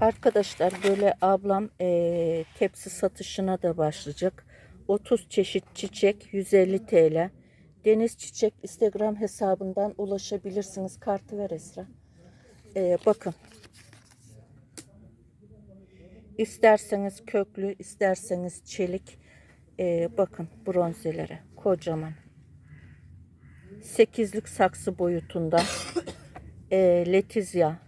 Arkadaşlar böyle ablam eee, tepsi satışına da başlayacak. 30 çeşit çiçek 150 TL. Deniz Çiçek Instagram hesabından ulaşabilirsiniz. Kartı ver Esra. Eee, bakın. İsterseniz köklü, isterseniz çelik. Eee, bakın bronzelere. Kocaman. 8'lik saksı boyutunda. Eee letizya.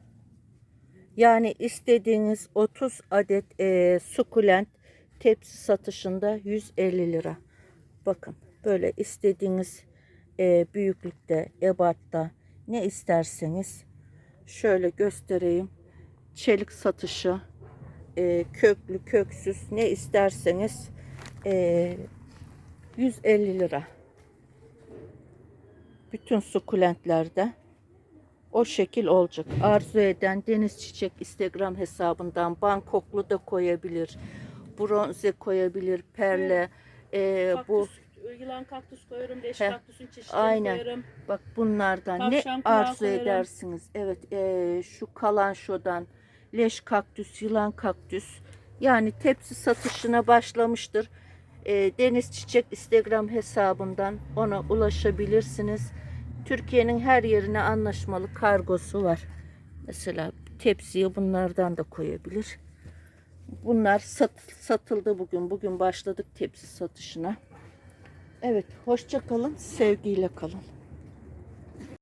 Yani istediğiniz 30 adet eee sukulent tepsi satışında 150 lira. Bakın böyle istediğiniz eee, büyüklükte, ebatta ne isterseniz şöyle göstereyim. Çelik satışı, eee, köklü, köksüz ne isterseniz eee, 150 lira. Bütün sukulentlerde o şekil olacak. Arzu eden Deniz Çiçek Instagram hesabından Bangkoklu da koyabilir. Bronze koyabilir, perle. Ee, bu Kaktüs, yılan kaktüs koyarım, leş Heh, kaktüsün çeşitlerini aynen. koyarım. bak bunlardan Tavşan ne arzu koyarım. edersiniz. Evet, ee, şu kalan şodan leş kaktüs, yılan kaktüs. Yani tepsi satışına başlamıştır. Ee, Deniz Çiçek Instagram hesabından ona ulaşabilirsiniz. Türkiye'nin her yerine anlaşmalı kargosu var. Mesela tepsiye bunlardan da koyabilir. Bunlar sat, satıldı bugün. Bugün başladık tepsi satışına. Evet, hoşça kalın, sevgiyle kalın.